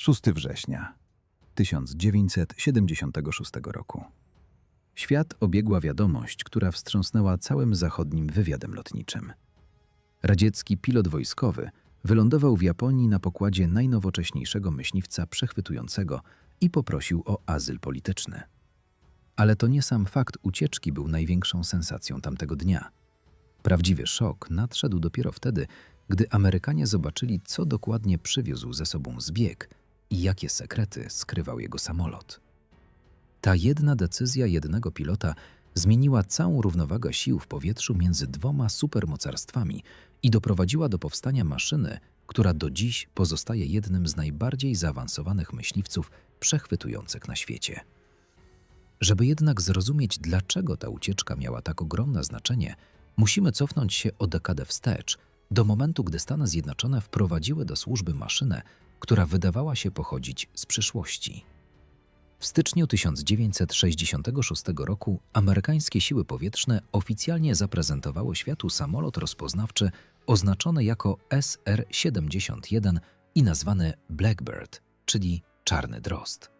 6 września 1976 roku. Świat obiegła wiadomość, która wstrząsnęła całym zachodnim wywiadem lotniczym. Radziecki pilot wojskowy wylądował w Japonii na pokładzie najnowocześniejszego myśliwca przechwytującego i poprosił o azyl polityczny. Ale to nie sam fakt ucieczki był największą sensacją tamtego dnia. Prawdziwy szok nadszedł dopiero wtedy, gdy Amerykanie zobaczyli, co dokładnie przywiózł ze sobą zbieg i jakie sekrety skrywał jego samolot. Ta jedna decyzja jednego pilota zmieniła całą równowagę sił w powietrzu między dwoma supermocarstwami i doprowadziła do powstania maszyny, która do dziś pozostaje jednym z najbardziej zaawansowanych myśliwców przechwytujących na świecie. Żeby jednak zrozumieć, dlaczego ta ucieczka miała tak ogromne znaczenie, musimy cofnąć się o dekadę wstecz, do momentu, gdy Stany Zjednoczone wprowadziły do służby maszynę, która wydawała się pochodzić z przyszłości. W styczniu 1966 roku amerykańskie siły powietrzne oficjalnie zaprezentowały światu samolot rozpoznawczy oznaczony jako SR-71 i nazwany Blackbird, czyli czarny drost.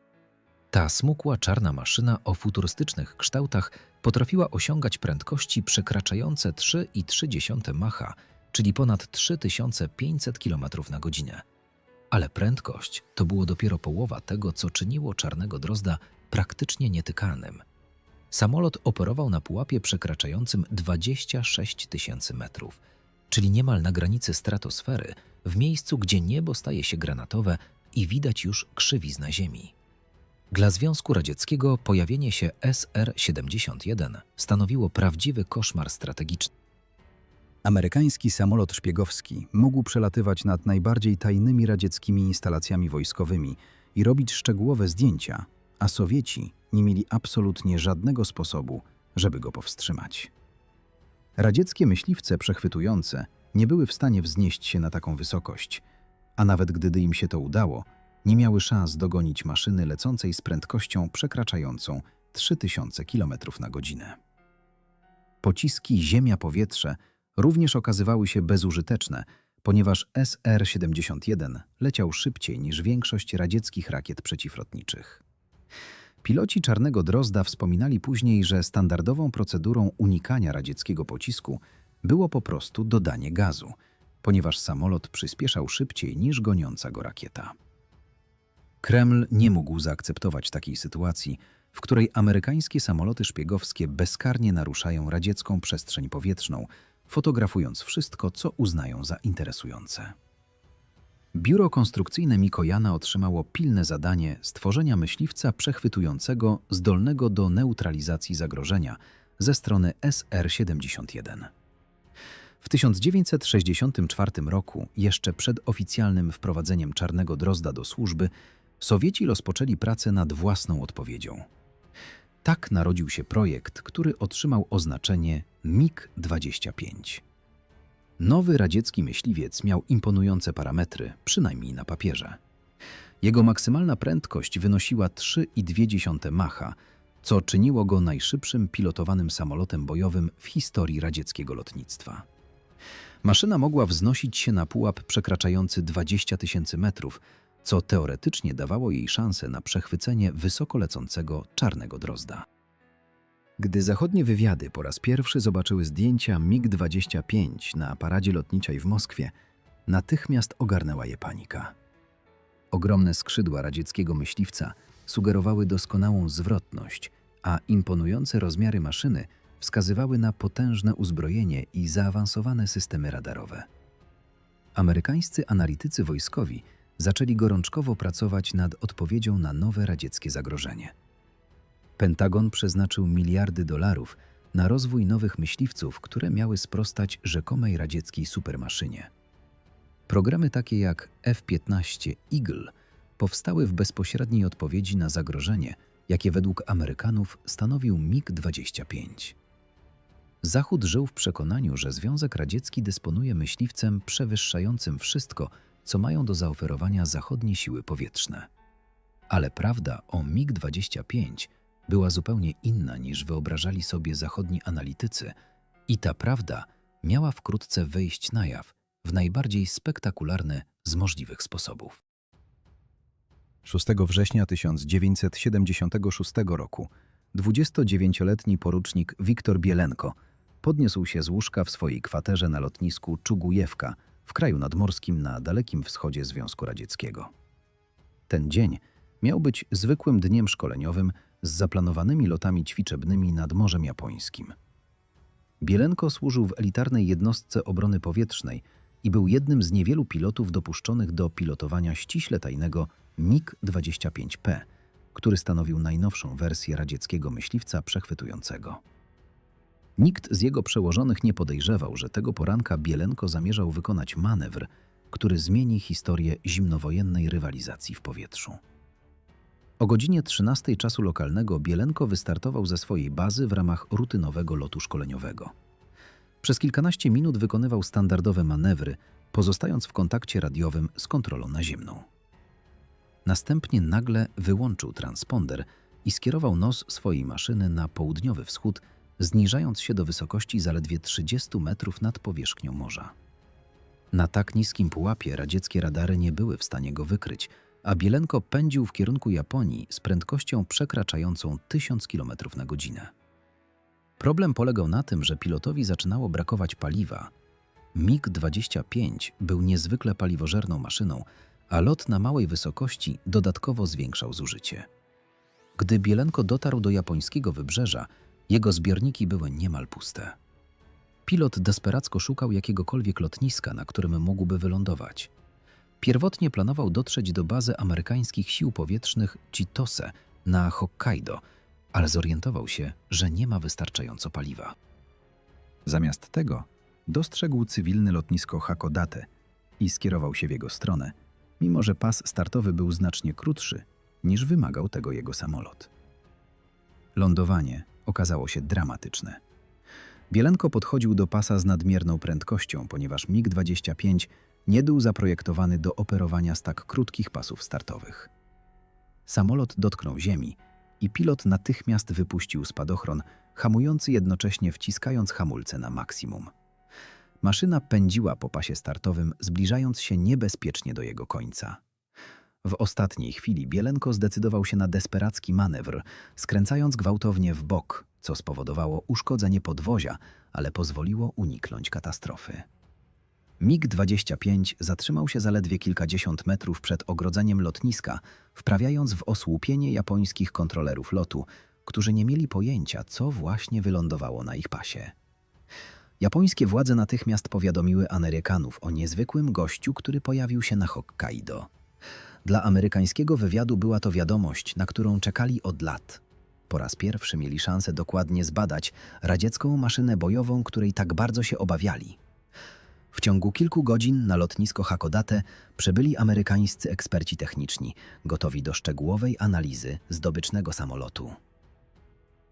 Ta smukła czarna maszyna o futurystycznych kształtach potrafiła osiągać prędkości przekraczające 3,3 Macha, czyli ponad 3500 km na godzinę. Ale prędkość to było dopiero połowa tego, co czyniło czarnego drozda praktycznie nietykalnym. Samolot operował na pułapie przekraczającym 26 tysięcy metrów, czyli niemal na granicy stratosfery, w miejscu, gdzie niebo staje się granatowe i widać już krzywiznę Ziemi. Dla Związku Radzieckiego pojawienie się SR-71 stanowiło prawdziwy koszmar strategiczny. Amerykański samolot szpiegowski mógł przelatywać nad najbardziej tajnymi radzieckimi instalacjami wojskowymi i robić szczegółowe zdjęcia, a Sowieci nie mieli absolutnie żadnego sposobu, żeby go powstrzymać. Radzieckie myśliwce przechwytujące nie były w stanie wznieść się na taką wysokość, a nawet gdyby im się to udało, nie miały szans dogonić maszyny lecącej z prędkością przekraczającą 3000 km na godzinę. Pociski ziemia-powietrze również okazywały się bezużyteczne, ponieważ SR-71 leciał szybciej niż większość radzieckich rakiet przeciwlotniczych. Piloci Czarnego Drozda wspominali później, że standardową procedurą unikania radzieckiego pocisku było po prostu dodanie gazu, ponieważ samolot przyspieszał szybciej niż goniąca go rakieta. Kreml nie mógł zaakceptować takiej sytuacji, w której amerykańskie samoloty szpiegowskie bezkarnie naruszają radziecką przestrzeń powietrzną, fotografując wszystko, co uznają za interesujące. Biuro konstrukcyjne Mikojana otrzymało pilne zadanie stworzenia myśliwca przechwytującego zdolnego do neutralizacji zagrożenia ze strony SR-71. W 1964 roku, jeszcze przed oficjalnym wprowadzeniem Czarnego Drozda do służby, Sowieci rozpoczęli pracę nad własną odpowiedzią. Tak narodził się projekt, który otrzymał oznaczenie MiG-25. Nowy radziecki myśliwiec miał imponujące parametry, przynajmniej na papierze. Jego maksymalna prędkość wynosiła 3,2 Macha, co czyniło go najszybszym pilotowanym samolotem bojowym w historii radzieckiego lotnictwa. Maszyna mogła wznosić się na pułap przekraczający 20 tysięcy metrów, co teoretycznie dawało jej szansę na przechwycenie wysoko lecącego czarnego drozda. Gdy zachodnie wywiady po raz pierwszy zobaczyły zdjęcia MiG-25 na paradzie lotniczej w Moskwie, natychmiast ogarnęła je panika. Ogromne skrzydła radzieckiego myśliwca sugerowały doskonałą zwrotność, a imponujące rozmiary maszyny wskazywały na potężne uzbrojenie i zaawansowane systemy radarowe. Amerykańscy analitycy wojskowi zaczęli gorączkowo pracować nad odpowiedzią na nowe radzieckie zagrożenie. Pentagon przeznaczył miliardy dolarów na rozwój nowych myśliwców, które miały sprostać rzekomej radzieckiej supermaszynie. Programy takie jak F-15 Eagle powstały w bezpośredniej odpowiedzi na zagrożenie, jakie według Amerykanów stanowił MiG-25. Zachód żył w przekonaniu, że Związek Radziecki dysponuje myśliwcem przewyższającym wszystko, co mają do zaoferowania zachodnie siły powietrzne. Ale prawda o MiG-25 była zupełnie inna niż wyobrażali sobie zachodni analitycy, i ta prawda miała wkrótce wyjść na jaw w najbardziej spektakularny z możliwych sposobów. 6 września 1976 roku 29-letni porucznik Wiktor Bielenko podniósł się z łóżka w swojej kwaterze na lotnisku Czugujewka w kraju nadmorskim na dalekim wschodzie Związku Radzieckiego. Ten dzień miał być zwykłym dniem szkoleniowym z zaplanowanymi lotami ćwiczebnymi nad Morzem Japońskim. Bielenko służył w elitarnej jednostce obrony powietrznej i był jednym z niewielu pilotów dopuszczonych do pilotowania ściśle tajnego MiG-25P, który stanowił najnowszą wersję radzieckiego myśliwca przechwytującego. Nikt z jego przełożonych nie podejrzewał, że tego poranka Bielenko zamierzał wykonać manewr, który zmieni historię zimnowojennej rywalizacji w powietrzu. O godzinie 13 czasu lokalnego Bielenko wystartował ze swojej bazy w ramach rutynowego lotu szkoleniowego. Przez kilkanaście minut wykonywał standardowe manewry, pozostając w kontakcie radiowym z kontrolą naziemną. Następnie nagle wyłączył transponder i skierował nos swojej maszyny na południowy wschód, zniżając się do wysokości zaledwie 30 metrów nad powierzchnią morza. Na tak niskim pułapie radzieckie radary nie były w stanie go wykryć, a Bielenko pędził w kierunku Japonii z prędkością przekraczającą 1000 km na godzinę. Problem polegał na tym, że pilotowi zaczynało brakować paliwa. MiG-25 był niezwykle paliwożerną maszyną, a lot na małej wysokości dodatkowo zwiększał zużycie. Gdy Bielenko dotarł do japońskiego wybrzeża, jego zbiorniki były niemal puste. Pilot desperacko szukał jakiegokolwiek lotniska, na którym mógłby wylądować. Pierwotnie planował dotrzeć do bazy amerykańskich sił powietrznych Chitose na Hokkaido, ale zorientował się, że nie ma wystarczająco paliwa. Zamiast tego dostrzegł cywilne lotnisko Hakodate i skierował się w jego stronę, mimo że pas startowy był znacznie krótszy niż wymagał tego jego samolot. Lądowanie okazało się dramatyczne. Bielenko podchodził do pasa z nadmierną prędkością, ponieważ MiG-25 nie był zaprojektowany do operowania z tak krótkich pasów startowych. Samolot dotknął ziemi i pilot natychmiast wypuścił spadochron, hamujący jednocześnie wciskając hamulce na maksimum. Maszyna pędziła po pasie startowym, zbliżając się niebezpiecznie do jego końca. W ostatniej chwili Bielenko zdecydował się na desperacki manewr, skręcając gwałtownie w bok, co spowodowało uszkodzenie podwozia, ale pozwoliło uniknąć katastrofy. MiG-25 zatrzymał się zaledwie kilkadziesiąt metrów przed ogrodzeniem lotniska, wprawiając w osłupienie japońskich kontrolerów lotu, którzy nie mieli pojęcia, co właśnie wylądowało na ich pasie. Japońskie władze natychmiast powiadomiły Amerykanów o niezwykłym gościu, który pojawił się na Hokkaido. Dla amerykańskiego wywiadu była to wiadomość, na którą czekali od lat. Po raz pierwszy mieli szansę dokładnie zbadać radziecką maszynę bojową, której tak bardzo się obawiali. W ciągu kilku godzin na lotnisko Hakodate przybyli amerykańscy eksperci techniczni, gotowi do szczegółowej analizy zdobycznego samolotu.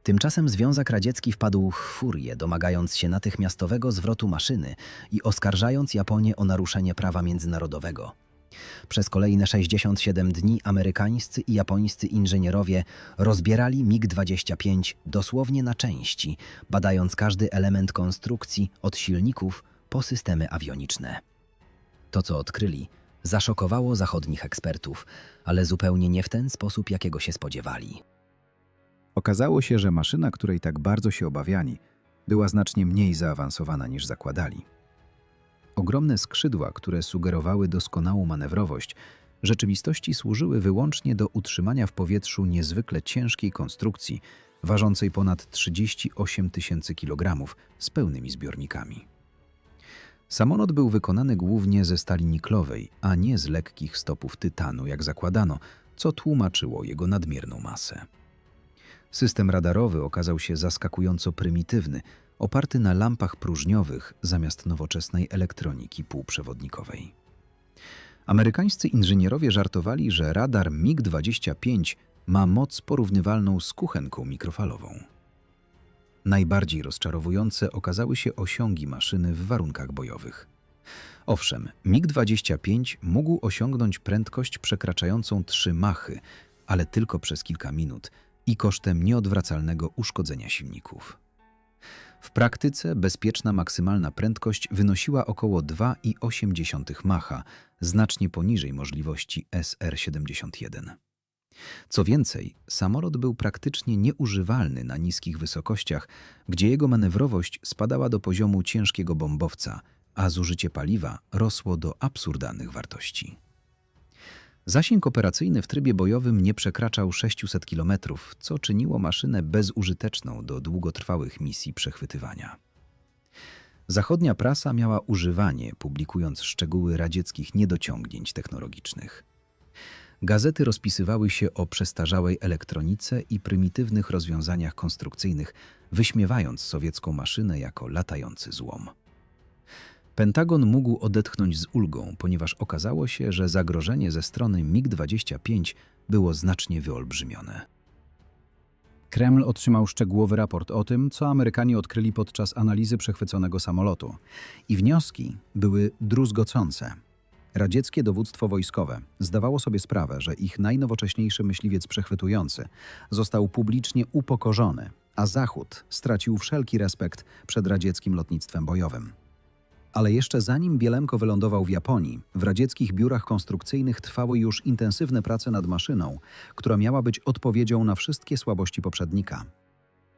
Tymczasem Związek Radziecki wpadł w furię, domagając się natychmiastowego zwrotu maszyny i oskarżając Japonię o naruszenie prawa międzynarodowego. Przez kolejne 67 dni amerykańscy i japońscy inżynierowie rozbierali MiG-25 dosłownie na części, badając każdy element konstrukcji od silników po systemy awioniczne. To, co odkryli, zaszokowało zachodnich ekspertów, ale zupełnie nie w ten sposób, jakiego się spodziewali. Okazało się, że maszyna, której tak bardzo się obawiani, była znacznie mniej zaawansowana niż zakładali. Ogromne skrzydła, które sugerowały doskonałą manewrowość, w rzeczywistości służyły wyłącznie do utrzymania w powietrzu niezwykle ciężkiej konstrukcji, ważącej ponad 38 tysięcy kilogramów z pełnymi zbiornikami. Samolot był wykonany głównie ze stali niklowej, a nie z lekkich stopów tytanu, jak zakładano, co tłumaczyło jego nadmierną masę. System radarowy okazał się zaskakująco prymitywny, oparty na lampach próżniowych zamiast nowoczesnej elektroniki półprzewodnikowej. Amerykańscy inżynierowie żartowali, że radar MiG-25 ma moc porównywalną z kuchenką mikrofalową. Najbardziej rozczarowujące okazały się osiągi maszyny w warunkach bojowych. Owszem, MiG-25 mógł osiągnąć prędkość przekraczającą 3 machy, ale tylko przez kilka minut i kosztem nieodwracalnego uszkodzenia silników. W praktyce bezpieczna maksymalna prędkość wynosiła około 2,8 Macha, znacznie poniżej możliwości SR-71. Co więcej, samolot był praktycznie nieużywalny na niskich wysokościach, gdzie jego manewrowość spadała do poziomu ciężkiego bombowca, a zużycie paliwa rosło do absurdalnych wartości. Zasięg operacyjny w trybie bojowym nie przekraczał 600 km, co czyniło maszynę bezużyteczną do długotrwałych misji przechwytywania. Zachodnia prasa miała używanie, publikując szczegóły radzieckich niedociągnięć technologicznych. Gazety rozpisywały się o przestarzałej elektronice i prymitywnych rozwiązaniach konstrukcyjnych, wyśmiewając sowiecką maszynę jako latający złom. Pentagon mógł odetchnąć z ulgą, ponieważ okazało się, że zagrożenie ze strony MiG-25 było znacznie wyolbrzymione. Kreml otrzymał szczegółowy raport o tym, co Amerykanie odkryli podczas analizy przechwyconego samolotu. I wnioski były druzgocące. Radzieckie dowództwo wojskowe zdawało sobie sprawę, że ich najnowocześniejszy myśliwiec przechwytujący został publicznie upokorzony, a Zachód stracił wszelki respekt przed radzieckim lotnictwem bojowym. Ale jeszcze zanim Bielemko wylądował w Japonii, w radzieckich biurach konstrukcyjnych trwały już intensywne prace nad maszyną, która miała być odpowiedzią na wszystkie słabości poprzednika.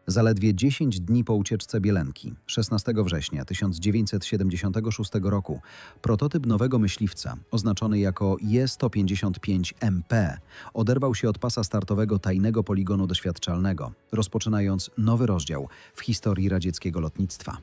Zaledwie 10 dni po ucieczce Bielenki, 16 września 1976 roku, prototyp nowego myśliwca, oznaczony jako Je-155MP, oderwał się od pasa startowego tajnego poligonu doświadczalnego, rozpoczynając nowy rozdział w historii radzieckiego lotnictwa.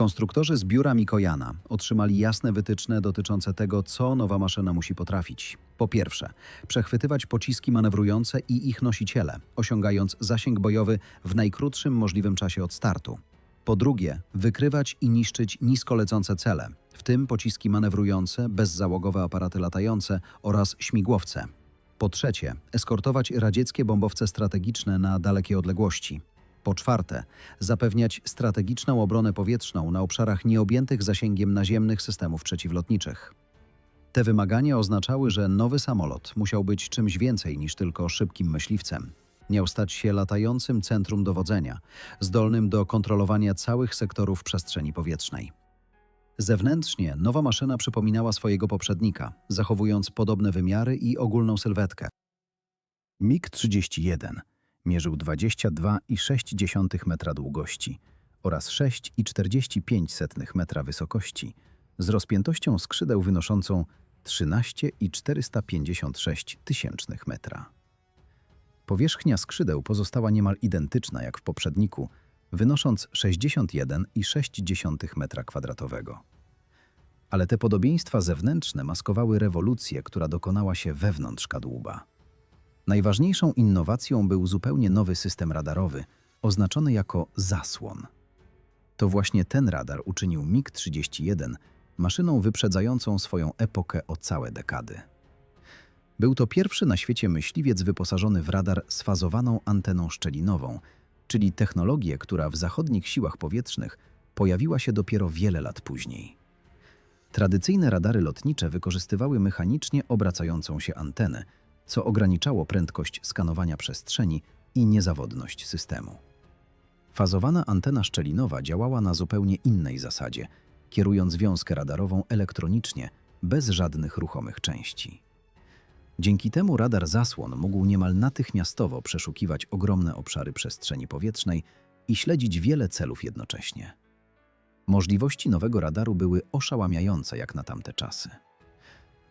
Konstruktorzy z biura Mikojana otrzymali jasne wytyczne dotyczące tego, co nowa maszyna musi potrafić. Po pierwsze, przechwytywać pociski manewrujące i ich nosiciele, osiągając zasięg bojowy w najkrótszym możliwym czasie od startu. Po drugie, wykrywać i niszczyć nisko lecące cele, w tym pociski manewrujące, bezzałogowe aparaty latające oraz śmigłowce. Po trzecie, eskortować radzieckie bombowce strategiczne na dalekie odległości. Po czwarte, zapewniać strategiczną obronę powietrzną na obszarach nieobjętych zasięgiem naziemnych systemów przeciwlotniczych. Te wymagania oznaczały, że nowy samolot musiał być czymś więcej niż tylko szybkim myśliwcem. Miał stać się latającym centrum dowodzenia, zdolnym do kontrolowania całych sektorów przestrzeni powietrznej. Zewnętrznie nowa maszyna przypominała swojego poprzednika, zachowując podobne wymiary i ogólną sylwetkę. MiG-31 mierzył 22,6 metra długości oraz 6,45 metra wysokości, z rozpiętością skrzydeł wynoszącą 13,456 tysięcznych metra. Powierzchnia skrzydeł pozostała niemal identyczna jak w poprzedniku, wynosząc 61,6 metra kwadratowego. Ale te podobieństwa zewnętrzne maskowały rewolucję, która dokonała się wewnątrz kadłuba. Najważniejszą innowacją był zupełnie nowy system radarowy, oznaczony jako zasłon. To właśnie ten radar uczynił MiG-31 maszyną wyprzedzającą swoją epokę o całe dekady. Był to pierwszy na świecie myśliwiec wyposażony w radar z fazowaną anteną szczelinową, czyli technologię, która w zachodnich siłach powietrznych pojawiła się dopiero wiele lat później. Tradycyjne radary lotnicze wykorzystywały mechanicznie obracającą się antenę, co ograniczało prędkość skanowania przestrzeni i niezawodność systemu. Fazowana antena szczelinowa działała na zupełnie innej zasadzie, kierując wiązkę radarową elektronicznie, bez żadnych ruchomych części. Dzięki temu radar zasłon mógł niemal natychmiastowo przeszukiwać ogromne obszary przestrzeni powietrznej i śledzić wiele celów jednocześnie. Możliwości nowego radaru były oszałamiające jak na tamte czasy.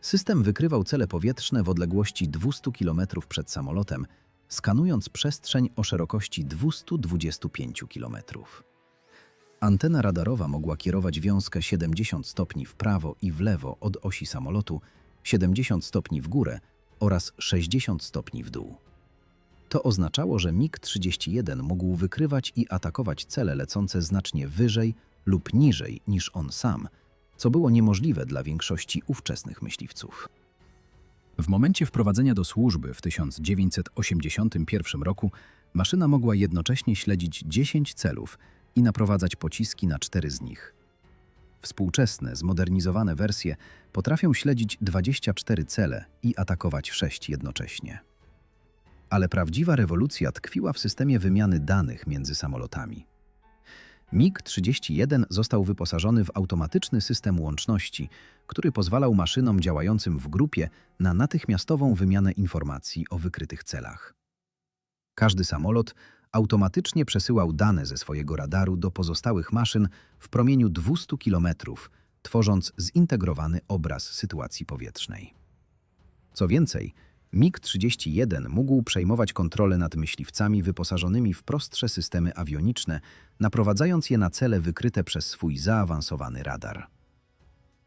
System wykrywał cele powietrzne w odległości 200 km przed samolotem, skanując przestrzeń o szerokości 225 km. Antena radarowa mogła kierować wiązkę 70 stopni w prawo i w lewo od osi samolotu, 70 stopni w górę oraz 60 stopni w dół. To oznaczało, że MiG-31 mógł wykrywać i atakować cele lecące znacznie wyżej lub niżej niż on sam – co było niemożliwe dla większości ówczesnych myśliwców. W momencie wprowadzenia do służby w 1981 roku maszyna mogła jednocześnie śledzić 10 celów i naprowadzać pociski na cztery z nich. Współczesne, zmodernizowane wersje potrafią śledzić 24 cele i atakować w 6 jednocześnie. Ale prawdziwa rewolucja tkwiła w systemie wymiany danych między samolotami. MiG-31 został wyposażony w automatyczny system łączności, który pozwalał maszynom działającym w grupie na natychmiastową wymianę informacji o wykrytych celach. Każdy samolot automatycznie przesyłał dane ze swojego radaru do pozostałych maszyn w promieniu 200 km, tworząc zintegrowany obraz sytuacji powietrznej. Co więcej, MiG-31 mógł przejmować kontrolę nad myśliwcami wyposażonymi w prostsze systemy awioniczne, naprowadzając je na cele wykryte przez swój zaawansowany radar.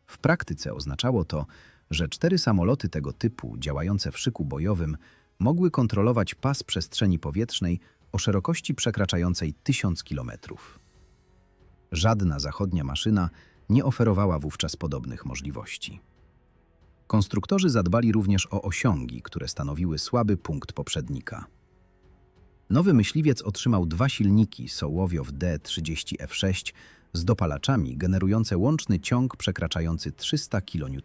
W praktyce oznaczało to, że cztery samoloty tego typu, działające w szyku bojowym, mogły kontrolować pas przestrzeni powietrznej o szerokości przekraczającej 1000 kilometrów. Żadna zachodnia maszyna nie oferowała wówczas podobnych możliwości. Konstruktorzy zadbali również o osiągi, które stanowiły słaby punkt poprzednika. Nowy myśliwiec otrzymał dwa silniki Sołowiow D30F6 z dopalaczami generujące łączny ciąg przekraczający 300 kN.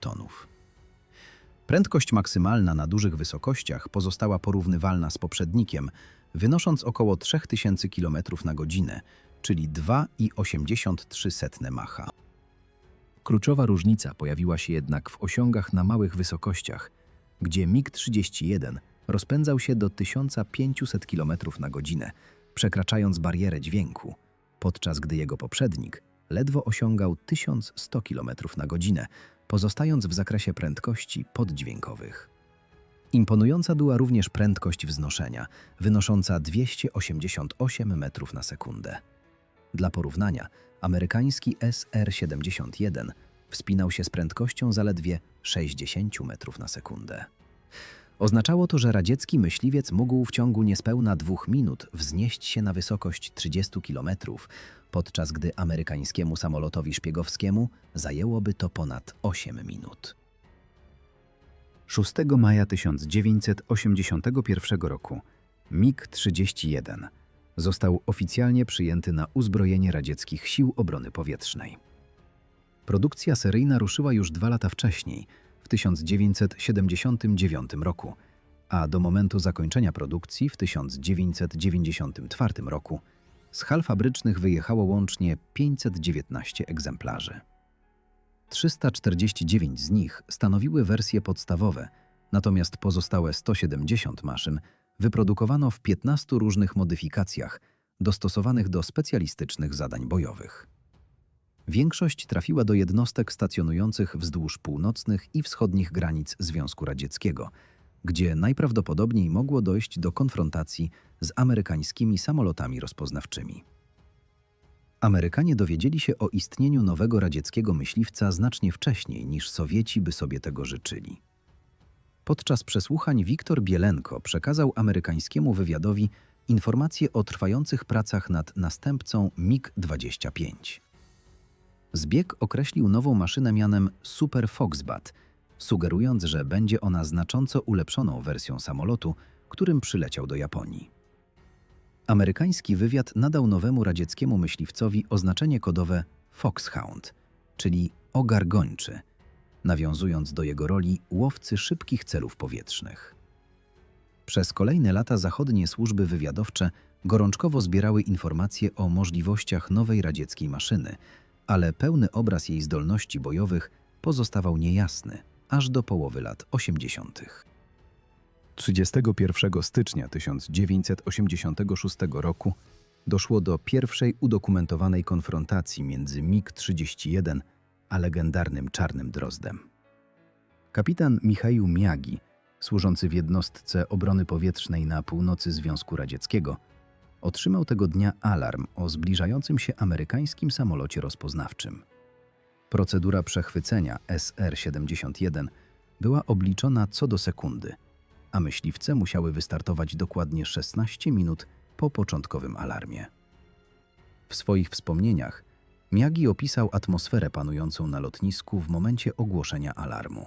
Prędkość maksymalna na dużych wysokościach pozostała porównywalna z poprzednikiem, wynosząc około 3000 km na godzinę, czyli 2,83 Macha. Kluczowa różnica pojawiła się jednak w osiągach na małych wysokościach, gdzie MiG-31 rozpędzał się do 1500 km na godzinę, przekraczając barierę dźwięku, podczas gdy jego poprzednik ledwo osiągał 1100 km na godzinę, pozostając w zakresie prędkości poddźwiękowych. Imponująca była również prędkość wznoszenia, wynosząca 288 metrów na sekundę. Dla porównania, amerykański SR-71 wspinał się z prędkością zaledwie 60 metrów na sekundę. Oznaczało to, że radziecki myśliwiec mógł w ciągu niespełna dwóch minut wznieść się na wysokość 30 kilometrów, podczas gdy amerykańskiemu samolotowi szpiegowskiemu zajęłoby to ponad 8 minut. 6 maja 1981 roku MiG-31 został oficjalnie przyjęty na uzbrojenie radzieckich sił obrony powietrznej. Produkcja seryjna ruszyła już dwa lata wcześniej, w 1979 roku, a do momentu zakończenia produkcji w 1994 roku z hal fabrycznych wyjechało łącznie 519 egzemplarzy. 349 z nich stanowiły wersje podstawowe, natomiast pozostałe 170 maszyn wyprodukowano w 15 różnych modyfikacjach dostosowanych do specjalistycznych zadań bojowych. Większość trafiła do jednostek stacjonujących wzdłuż północnych i wschodnich granic Związku Radzieckiego, gdzie najprawdopodobniej mogło dojść do konfrontacji z amerykańskimi samolotami rozpoznawczymi. Amerykanie dowiedzieli się o istnieniu nowego radzieckiego myśliwca znacznie wcześniej niż Sowieci by sobie tego życzyli. Podczas przesłuchań Wiktor Bielenko przekazał amerykańskiemu wywiadowi informacje o trwających pracach nad następcą MiG-25. Zbieg określił nową maszynę mianem Super Foxbat, sugerując, że będzie ona znacząco ulepszoną wersją samolotu, którym przyleciał do Japonii. Amerykański wywiad nadał nowemu radzieckiemu myśliwcowi oznaczenie kodowe Foxhound, czyli ogar gończy, nawiązując do jego roli łowcy szybkich celów powietrznych. Przez kolejne lata zachodnie służby wywiadowcze gorączkowo zbierały informacje o możliwościach nowej radzieckiej maszyny, ale pełny obraz jej zdolności bojowych pozostawał niejasny aż do połowy lat 80. 31 stycznia 1986 roku doszło do pierwszej udokumentowanej konfrontacji między MiG-31 a legendarnym Czarnym Drozdem. Kapitan Michał Miagi, służący w jednostce obrony powietrznej na północy Związku Radzieckiego, otrzymał tego dnia alarm o zbliżającym się amerykańskim samolocie rozpoznawczym. Procedura przechwycenia SR-71 była obliczona co do sekundy, a myśliwce musiały wystartować dokładnie 16 minut po początkowym alarmie. W swoich wspomnieniach Miagi opisał atmosferę panującą na lotnisku w momencie ogłoszenia alarmu.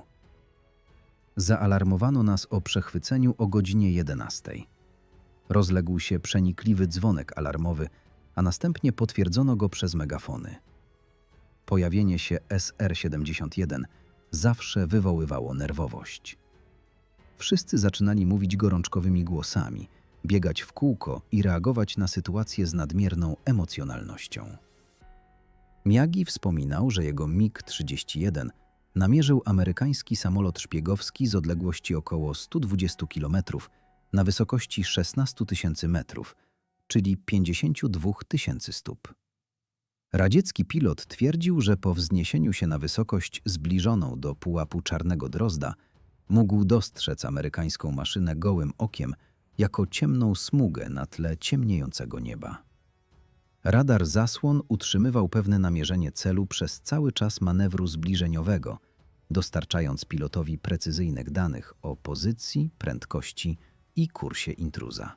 Zaalarmowano nas o przechwyceniu o godzinie 11. Rozległ się przenikliwy dzwonek alarmowy, a następnie potwierdzono go przez megafony. Pojawienie się SR-71 zawsze wywoływało nerwowość. Wszyscy zaczynali mówić gorączkowymi głosami, biegać w kółko i reagować na sytuację z nadmierną emocjonalnością. Miyagi wspominał, że jego MiG-31 namierzył amerykański samolot szpiegowski z odległości około 120 km na wysokości 16 tysięcy metrów, czyli 52 tysięcy stóp. Radziecki pilot twierdził, że po wzniesieniu się na wysokość zbliżoną do pułapu Czarnego Drozda mógł dostrzec amerykańską maszynę gołym okiem jako ciemną smugę na tle ciemniejącego nieba. Radar zasłon utrzymywał pewne namierzenie celu przez cały czas manewru zbliżeniowego, dostarczając pilotowi precyzyjnych danych o pozycji, prędkości i kursie intruza.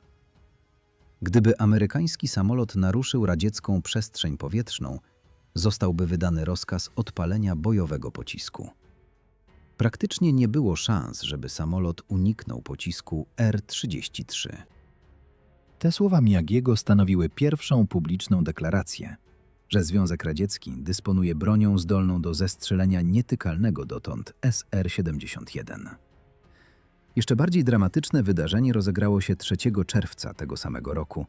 Gdyby amerykański samolot naruszył radziecką przestrzeń powietrzną, zostałby wydany rozkaz odpalenia bojowego pocisku. Praktycznie nie było szans, żeby samolot uniknął pocisku R-33. Te słowa Miyagiego stanowiły pierwszą publiczną deklarację, że Związek Radziecki dysponuje bronią zdolną do zestrzelenia nietykalnego dotąd SR-71. Jeszcze bardziej dramatyczne wydarzenie rozegrało się 3 czerwca tego samego roku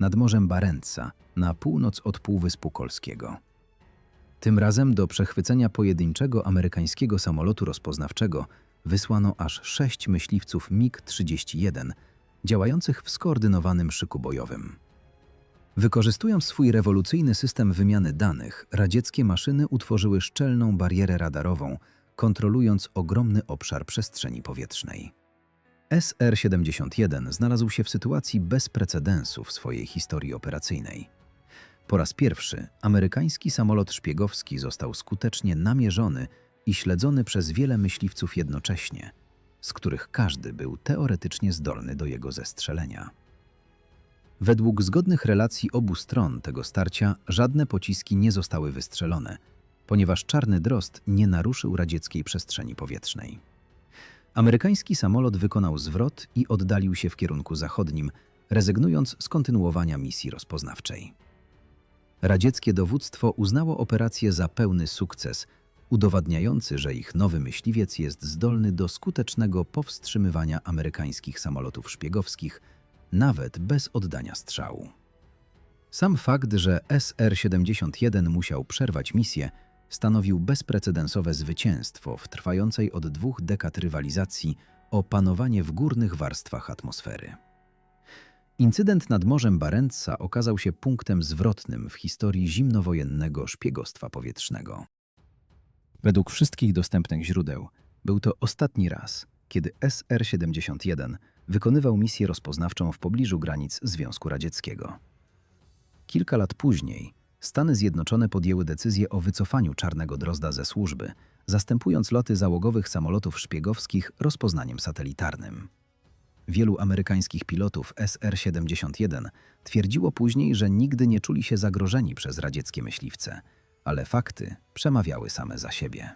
nad Morzem Barentsa na północ od Półwyspu Kolskiego. Tym razem do przechwycenia pojedynczego amerykańskiego samolotu rozpoznawczego wysłano aż sześć myśliwców MiG-31 działających w skoordynowanym szyku bojowym. Wykorzystując swój rewolucyjny system wymiany danych, radzieckie maszyny utworzyły szczelną barierę radarową, kontrolując ogromny obszar przestrzeni powietrznej. SR-71 znalazł się w sytuacji bez precedensu w swojej historii operacyjnej. Po raz pierwszy amerykański samolot szpiegowski został skutecznie namierzony i śledzony przez wiele myśliwców jednocześnie, z których każdy był teoretycznie zdolny do jego zestrzelenia. Według zgodnych relacji obu stron tego starcia żadne pociski nie zostały wystrzelone, ponieważ Czarny Drozd nie naruszył radzieckiej przestrzeni powietrznej. Amerykański samolot wykonał zwrot i oddalił się w kierunku zachodnim, rezygnując z kontynuowania misji rozpoznawczej. Radzieckie dowództwo uznało operację za pełny sukces, udowadniający, że ich nowy myśliwiec jest zdolny do skutecznego powstrzymywania amerykańskich samolotów szpiegowskich, nawet bez oddania strzału. Sam fakt, że SR-71 musiał przerwać misję, stanowił bezprecedensowe zwycięstwo w trwającej od dwóch dekad rywalizacji o panowanie w górnych warstwach atmosfery. Incydent nad Morzem Barentsa okazał się punktem zwrotnym w historii zimnowojennego szpiegostwa powietrznego. Według wszystkich dostępnych źródeł był to ostatni raz, kiedy SR-71 wykonywał misję rozpoznawczą w pobliżu granic Związku Radzieckiego. Kilka lat później Stany Zjednoczone podjęły decyzję o wycofaniu Czarnego Drozda ze służby, zastępując loty załogowych samolotów szpiegowskich rozpoznaniem satelitarnym. Wielu amerykańskich pilotów SR-71 twierdziło później, że nigdy nie czuli się zagrożeni przez radzieckie myśliwce, ale fakty przemawiały same za siebie.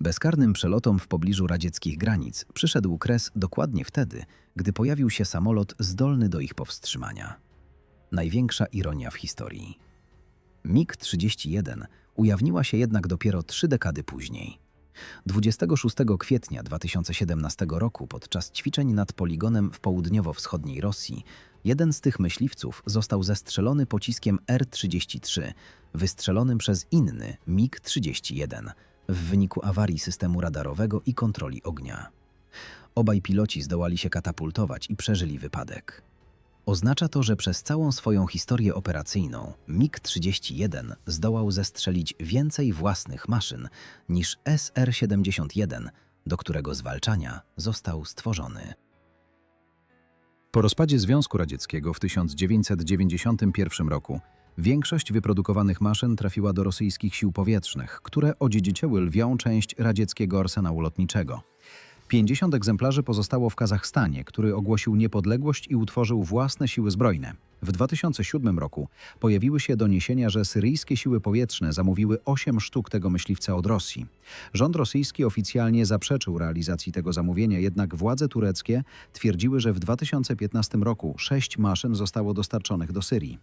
Bezkarnym przelotom w pobliżu radzieckich granic przyszedł kres dokładnie wtedy, gdy pojawił się samolot zdolny do ich powstrzymania. Największa ironia w historii. MiG-31 ujawniła się jednak dopiero trzy dekady później. 26 kwietnia 2017 roku podczas ćwiczeń nad poligonem w południowo-wschodniej Rosji jeden z tych myśliwców został zestrzelony pociskiem R-33 wystrzelonym przez inny MiG-31 w wyniku awarii systemu radarowego i kontroli ognia. Obaj piloci zdołali się katapultować i przeżyli wypadek. Oznacza to, że przez całą swoją historię operacyjną MiG-31 zdołał zestrzelić więcej własnych maszyn niż SR-71, do którego zwalczania został stworzony. Po rozpadzie Związku Radzieckiego w 1991 roku większość wyprodukowanych maszyn trafiła do rosyjskich sił powietrznych, które odziedziczyły lwią część radzieckiego arsenału lotniczego. 50 egzemplarzy pozostało w Kazachstanie, który ogłosił niepodległość i utworzył własne siły zbrojne. W 2007 roku pojawiły się doniesienia, że syryjskie siły powietrzne zamówiły 8 sztuk tego myśliwca od Rosji. Rząd rosyjski oficjalnie zaprzeczył realizacji tego zamówienia, jednak władze tureckie twierdziły, że w 2015 roku 6 maszyn zostało dostarczonych do Syrii.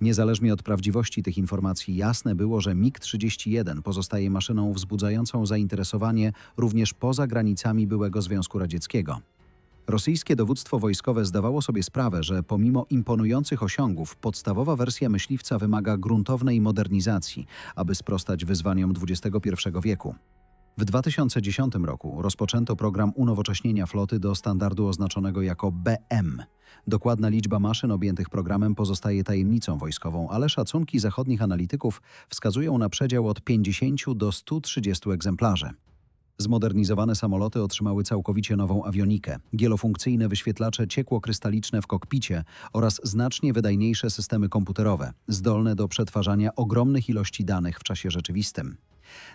Niezależnie od prawdziwości tych informacji, jasne było, że MiG-31 pozostaje maszyną wzbudzającą zainteresowanie również poza granicami byłego Związku Radzieckiego. Rosyjskie dowództwo wojskowe zdawało sobie sprawę, że pomimo imponujących osiągów, podstawowa wersja myśliwca wymaga gruntownej modernizacji, aby sprostać wyzwaniom XXI wieku. W 2010 roku rozpoczęto program unowocześnienia floty do standardu oznaczonego jako BM. Dokładna liczba maszyn objętych programem pozostaje tajemnicą wojskową, ale szacunki zachodnich analityków wskazują na przedział od 50 do 130 egzemplarzy. Zmodernizowane samoloty otrzymały całkowicie nową awionikę, wielofunkcyjne wyświetlacze ciekłokrystaliczne w kokpicie oraz znacznie wydajniejsze systemy komputerowe, zdolne do przetwarzania ogromnych ilości danych w czasie rzeczywistym.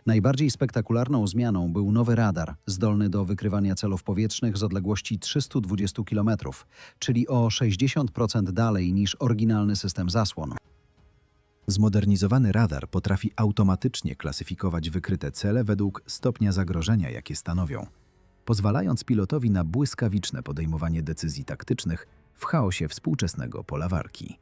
Najbardziej spektakularną zmianą był nowy radar, zdolny do wykrywania celów powietrznych z odległości 320 km, czyli o 60% dalej niż oryginalny system zasłon. Zmodernizowany radar potrafi automatycznie klasyfikować wykryte cele według stopnia zagrożenia, jakie stanowią, pozwalając pilotowi na błyskawiczne podejmowanie decyzji taktycznych w chaosie współczesnego pola walki.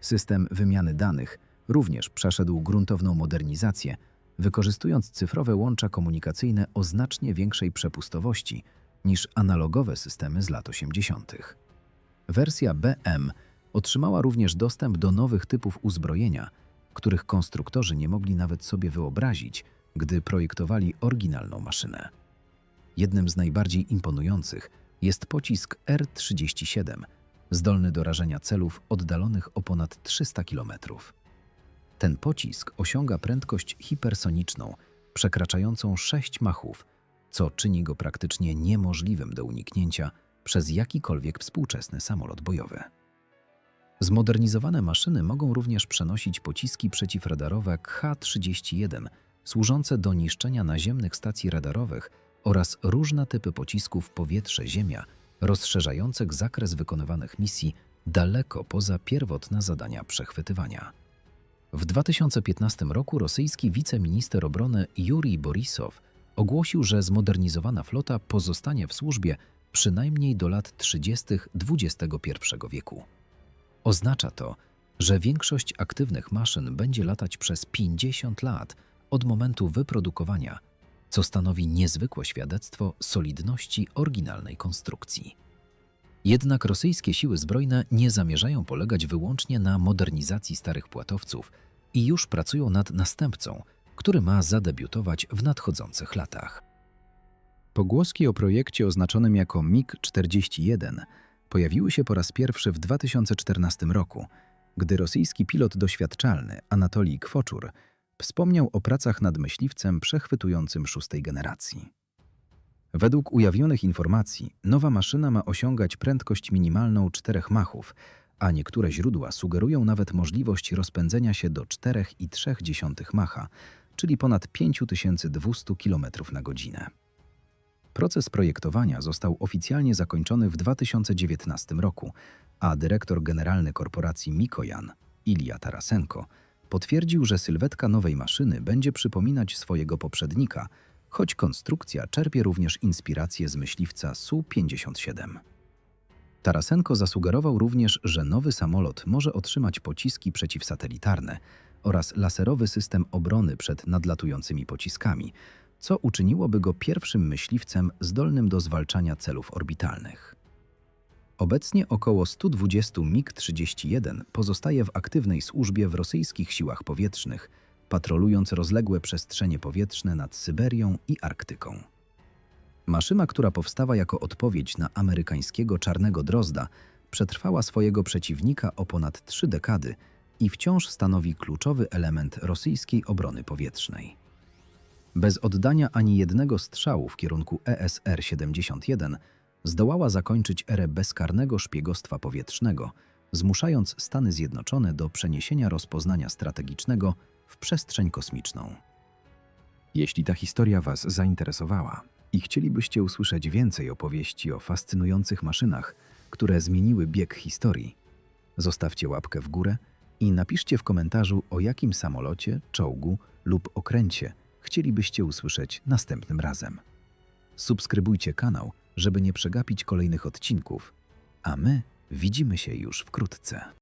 System wymiany danych również przeszedł gruntowną modernizację, wykorzystując cyfrowe łącza komunikacyjne o znacznie większej przepustowości niż analogowe systemy z lat 80. Wersja BM otrzymała również dostęp do nowych typów uzbrojenia, których konstruktorzy nie mogli nawet sobie wyobrazić, gdy projektowali oryginalną maszynę. Jednym z najbardziej imponujących jest pocisk R-37, zdolny do rażenia celów oddalonych o ponad 300 km. Ten pocisk osiąga prędkość hipersoniczną, przekraczającą 6 machów, co czyni go praktycznie niemożliwym do uniknięcia przez jakikolwiek współczesny samolot bojowy. Zmodernizowane maszyny mogą również przenosić pociski przeciwradarowe K-31, służące do niszczenia naziemnych stacji radarowych oraz różne typy pocisków powietrze-ziemia, rozszerzających zakres wykonywanych misji daleko poza pierwotne zadania przechwytywania. W 2015 roku rosyjski wiceminister obrony Jurij Borisow ogłosił, że zmodernizowana flota pozostanie w służbie przynajmniej do lat 30. XXI wieku. Oznacza to, że większość aktywnych maszyn będzie latać przez 50 lat od momentu wyprodukowania, co stanowi niezwykłe świadectwo solidności oryginalnej konstrukcji. Jednak rosyjskie siły zbrojne nie zamierzają polegać wyłącznie na modernizacji starych płatowców i już pracują nad następcą, który ma zadebiutować w nadchodzących latach. Pogłoski o projekcie oznaczonym jako MiG-41 pojawiły się po raz pierwszy w 2014 roku, gdy rosyjski pilot doświadczalny Anatolij Kwoczur wspomniał o pracach nad myśliwcem przechwytującym szóstej generacji. Według ujawnionych informacji, nowa maszyna ma osiągać prędkość minimalną 4 machów, a niektóre źródła sugerują nawet możliwość rozpędzenia się do 4,3 macha, czyli ponad 5200 km na godzinę. Proces projektowania został oficjalnie zakończony w 2019 roku, a dyrektor generalny korporacji Mikojan, Ilya Tarasenko, potwierdził, że sylwetka nowej maszyny będzie przypominać swojego poprzednika, choć konstrukcja czerpie również inspirację z myśliwca Su-57. Tarasenko zasugerował również, że nowy samolot może otrzymać pociski przeciwsatelitarne oraz laserowy system obrony przed nadlatującymi pociskami, co uczyniłoby go pierwszym myśliwcem zdolnym do zwalczania celów orbitalnych. Obecnie około 120 MiG-31 pozostaje w aktywnej służbie w rosyjskich siłach powietrznych, patrolując rozległe przestrzenie powietrzne nad Syberią i Arktyką. Maszyna, która powstała jako odpowiedź na amerykańskiego czarnego drozda, przetrwała swojego przeciwnika o ponad trzy dekady i wciąż stanowi kluczowy element rosyjskiej obrony powietrznej. Bez oddania ani jednego strzału w kierunku E ESR-71 zdołała zakończyć erę bezkarnego szpiegostwa powietrznego, zmuszając Stany Zjednoczone do przeniesienia rozpoznania strategicznego w przestrzeń kosmiczną. Jeśli ta historia Was zainteresowała i chcielibyście usłyszeć więcej opowieści o fascynujących maszynach, które zmieniły bieg historii, zostawcie łapkę w górę i napiszcie w komentarzu, o jakim samolocie, czołgu lub okręcie chcielibyście usłyszeć następnym razem. Subskrybujcie kanał, żeby nie przegapić kolejnych odcinków, a my widzimy się już wkrótce.